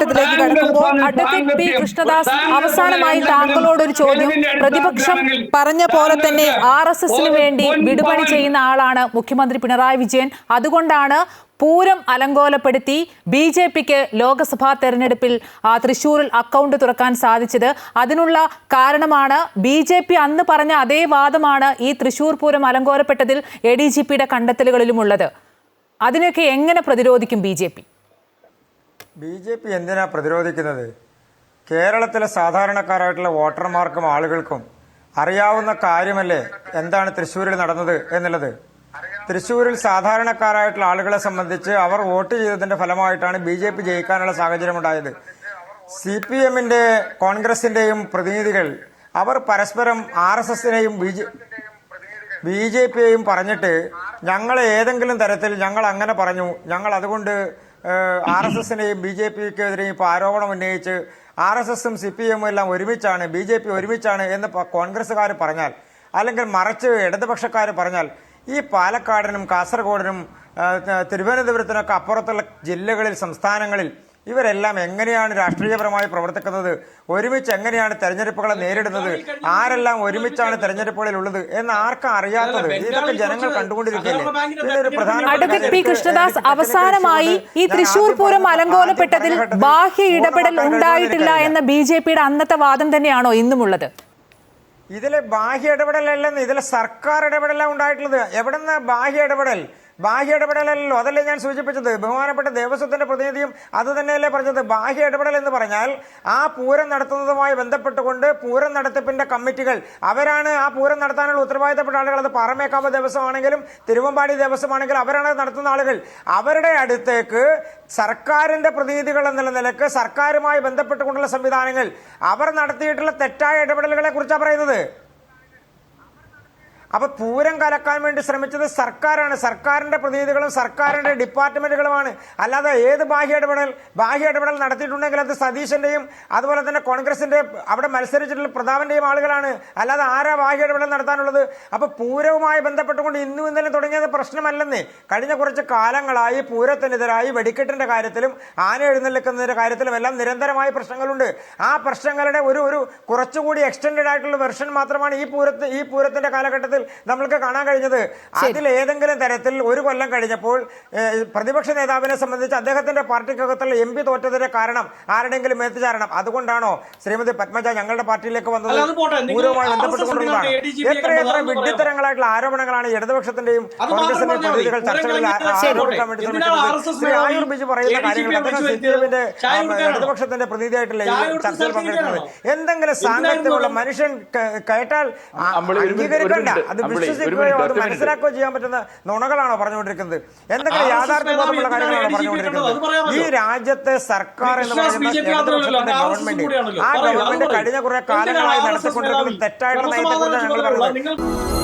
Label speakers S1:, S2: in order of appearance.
S1: കാലഘട്ടത്തിലേക്ക് കടക്കുമ്പോൾ advocate P Krishnadas അവസാനമായി താങ്കളോട് ഒരു ചോദ്യം പ്രതിപക്ഷം പറഞ്ഞ പോലെ തന്നെ ആർ എസ് എസിന് വേണ്ടി വിടുപണി ചെയ്യുന്ന ആളാണ് മുഖ്യമന്ത്രി പിണറായി വിജയൻ. അതുകൊണ്ടാണ് പൂരം അലങ്കോലപ്പെടുത്തി ബി ജെ പിക്ക് ലോക്സഭാ തെരഞ്ഞെടുപ്പിൽ ആ, തൃശൂരിൽ അക്കൗണ്ട് തുറക്കാൻ സാധിച്ചത്. അതിനുള്ള കാരണമാണ് ബി ജെ പി അന്ന് പറഞ്ഞ അതേ വാദമാണ് ഈ തൃശൂർ പൂരം അലങ്കോലപ്പെട്ടതിൽ എ ഡി ജി പിയുടെ കണ്ടെത്തലുകളിലുമുള്ളത്. അതിനൊക്കെ എങ്ങനെ പ്രതിരോധിക്കും B J P?
S2: B J P എന്തിനാ പ്രതിരോധിക്കുന്നത്? കേരളത്തിലെ സാധാരണക്കാരായിട്ടുള്ള വോട്ടർമാർക്കും ആളുകൾക്കും അറിയാവുന്ന കാര്യമല്ലേ എന്താണ് തൃശ്ശൂരിൽ നടന്നത് എന്നുള്ളത്? തൃശ്ശൂരിൽ സാധാരണക്കാരായിട്ടുള്ള ആളുകളെ സംബന്ധിച്ച് അവർ വോട്ട് ചെയ്തതിന്റെ ഫലമായിട്ടാണ് ബി ജെ പി ജയിക്കാനുള്ള സാഹചര്യമുണ്ടായത് സി പി എമ്മിന്റെ കോൺഗ്രസിന്റെയും പ്രതിനിധികൾ അവർ പരസ്പരം ആർ എസ് എസിനെയും ബി ജെ ബി ജെ പിയെയും പറഞ്ഞിട്ട് ഞങ്ങൾ ഏതെങ്കിലും തരത്തിൽ ഞങ്ങൾ അങ്ങനെ പറഞ്ഞു ഞങ്ങൾ അതുകൊണ്ട് ആർ എസ് എസിനെയും ബി ജെ പിക്കെതിരെയും ഇപ്പോൾ ആരോപണം ഉന്നയിച്ച് ആർ എസ് എസും സി പി എമ്മും എല്ലാം ഒരുമിച്ചാണ് ബി ജെ പി ഒരുമിച്ചാണ് എന്ന് കോൺഗ്രസ്സുകാർ പറഞ്ഞാൽ അല്ലെങ്കിൽ മറിച്ച് ഇടതുപക്ഷക്കാർ പറഞ്ഞാൽ ഈ പാലക്കാടിനും കാസർഗോഡിനും തിരുവനന്തപുരത്തിനൊക്കെ അപ്പുറത്തുള്ള ജില്ലകളിൽ സംസ്ഥാനങ്ങളിൽ ഇവരെല്ലാം എങ്ങനെയാണ് രാഷ്ട്രീയപരമായി പ്രവർത്തിക്കുന്നത്? ഒരുമിച്ച് എങ്ങനെയാണ് തെരഞ്ഞെടുപ്പുകളെ നേരിടുന്നത്? ആരെല്ലാം ഒരുമിച്ചാണ് തെരഞ്ഞെടുപ്പുകളിൽ ഉള്ളത് എന്ന് ആർക്കും അറിയാത്തത്? ഇതൊക്കെ ജനങ്ങൾ കണ്ടുകൊണ്ടിരിക്കുന്നത് ഇതിലൊരു പ്രധാനപ്പെട്ട
S1: അഡ്വക്കേറ്റ് പി കൃഷ്ണദാസ് അവസാനമായി ഈ തൃശൂർ പൂരം അലങ്കോലപ്പെട്ടതിൽ ബാഹ്യ ഇടപെടൽ ഉണ്ടായിട്ടില്ല എന്ന ബി ജെ പിയുടെ അന്നത്തെ വാദം തന്നെയാണോ ഇന്നുമുള്ളത്?
S2: ഇതിലെ ബാഹ്യ ഇടപെടലല്ലെന്ന് ഇതിലെ സർക്കാർ ഇടപെടലാണ് ഉണ്ടായിട്ടുള്ളത്. എവിടെന്ന് ബാഹ്യ ഇടപെടൽ? ബാഹ്യ ഇടപെടലല്ലോ അതല്ലേ ഞാൻ സൂചിപ്പിച്ചത്. ബഹുമാനപ്പെട്ട ദേവസ്വത്തിന്റെ പ്രതിനിധിയും അത് തന്നെയല്ലേ പറഞ്ഞത്. ബാഹ്യ ഇടപെടൽ എന്ന് പറഞ്ഞാൽ ആ പൂരം നടത്തുന്നതുമായി ബന്ധപ്പെട്ടുകൊണ്ട് പൂരം നടത്തിപ്പിന്റെ കമ്മിറ്റികൾ അവരാണ് ആ പൂരം നടത്താനുള്ള ഉത്തരവാദിത്തപ്പെട്ട ആളുകൾ. അത് പാറമേക്കാവ് ദേവസ്വമാണെങ്കിലും തിരുവമ്പാടി ദേവസ്വമാണെങ്കിലും അവരാണ് നടത്തുന്ന ആളുകൾ. അവരുടെ അടുത്തേക്ക് സർക്കാരിന്റെ പ്രതിനിധികൾ എന്നുള്ള നിലയ്ക്ക് സർക്കാരുമായി ബന്ധപ്പെട്ടുകൊണ്ടുള്ള സംവിധാനങ്ങൾ. അവർ നടത്തിയിട്ടുള്ള തെറ്റായ ഇടപെടലുകളെ കുറിച്ചാണ് പറയുന്നത്. അപ്പൊ പൂരം കലക്കാൻ വേണ്ടി ശ്രമിച്ചത് സർക്കാരാണ്. സർക്കാരിന്റെ പ്രതിനിധികളും സർക്കാരിന്റെ ഡിപ്പാർട്ട്മെന്റുകളുമാണ്. അല്ലാതെ ഏത് ബാഹ്യ ഇടപെടൽ ബാഹ്യ ഇടപെടൽ നടത്തിയിട്ടുണ്ടെങ്കിൽ അത് സതീശന്റെയും അതുപോലെ തന്നെ കോൺഗ്രസിന്റെ അവിടെ മത്സരിച്ചിട്ടുള്ള പ്രതാപന്റെയും ആളുകളാണ്. അല്ലാതെ ആരാ ബാഹ്യ ഇടപെടൽ നടത്താനുള്ളത്? അപ്പൊ പൂരവുമായി ബന്ധപ്പെട്ടുകൊണ്ട് ഇന്നും ഇന്നലെ തുടങ്ങിയത് പ്രശ്നമല്ലെന്നേ. കഴിഞ്ഞ കുറച്ച് കാലങ്ങളായി പൂരത്തിനെതിരായി വെടിക്കെട്ടിന്റെ കാര്യത്തിലും ആന എഴുന്നള്ളിക്കുന്നതിന്റെ കാര്യത്തിലും എല്ലാം നിരന്തരമായ പ്രശ്നങ്ങളുണ്ട്. ആ പ്രശ്നങ്ങളുടെ ഒരു ഒരു കുറച്ചുകൂടി എക്സ്റ്റൻഡ് ആയിട്ടുള്ള വെർഷൻ മാത്രമാണ് ഈ ഈ പൂരത്തിന്റെ കാലഘട്ടത്തിൽ നമ്മൾക്ക് കാണാൻ കഴിഞ്ഞത് അതിൽ ഏതെങ്കിലും തരത്തിൽ ഒരു കൊല്ലം കഴിഞ്ഞപ്പോൾ പ്രതിപക്ഷ നേതാവിനെ സംബന്ധിച്ച് അദ്ദേഹത്തിന്റെ പാർട്ടിക്കകത്തുള്ള എം പി തോറ്റതിന്റെ കാരണം ആരുടെങ്കിലും എത്തിച്ചാരണം അതുകൊണ്ടാണോ ശ്രീമതി പത്മജ ഞങ്ങളുടെ പാർട്ടിയിലേക്ക് വന്നത്?
S3: എസ്
S2: ബന്ധപ്പെട്ടുകൊണ്ടുള്ളതാണ്.
S3: പ്രതിനിധികൾ
S2: എത്ര എത്ര വിഡ്ഢിത്തരങ്ങളായിട്ടുള്ള ആരോപണങ്ങളാണ് ഇടതുപക്ഷത്തിന്റെയും കോൺഗ്രസിന്റെയും പ്രതിനിധികൾ ചർച്ചകളിൽ ആരോപിക്കാൻ വേണ്ടി. ശ്രമിക്കുന്നത് ആയൂർ ബിജു പറയുന്ന കാര്യങ്ങൾ
S3: സിദ്ധുവിന്റെ
S2: അദ്ദേഹം? ഇടതുപക്ഷത്തിന്റെ പ്രതിനിധിയായിട്ടില്ല ഈ ചർച്ചയിൽ പങ്കെടുക്കുന്നത് എന്തെങ്കിലും
S3: സാങ്കേതികമുള്ള
S2: മനുഷ്യൻ കേട്ടാൽ അംഗീകരിക്കണ്ട. അത് വിശ്വസിക്കുകയോ അത് മനസ്സിലാക്കുകയോ ചെയ്യാൻ പറ്റുന്ന നുണകളാണോ പറഞ്ഞുകൊണ്ടിരിക്കുന്നത്. എന്തെങ്കിലും
S3: യാഥാർത്ഥ്യബോധമുള്ള
S2: കാര്യങ്ങളാണോ പറഞ്ഞുകൊണ്ടിരിക്കുന്നത്. ഈ രാജ്യത്തെ സർക്കാർ എന്ന് പറയുന്ന ഗവൺമെന്റ്. ആ ഗവൺമെന്റ് കഴിഞ്ഞ കുറെ കാലങ്ങളായി
S3: നടത്തിക്കൊണ്ടിരിക്കുന്നത്?
S2: നടത്തിക്കൊണ്ടിരിക്കുന്ന? തെറ്റായിട്ടുള്ള
S3: ക്രമസമാധാനം
S2: നയത്തെക്കുറിച്ചാണ് ഞങ്ങൾ പറയുന്നത്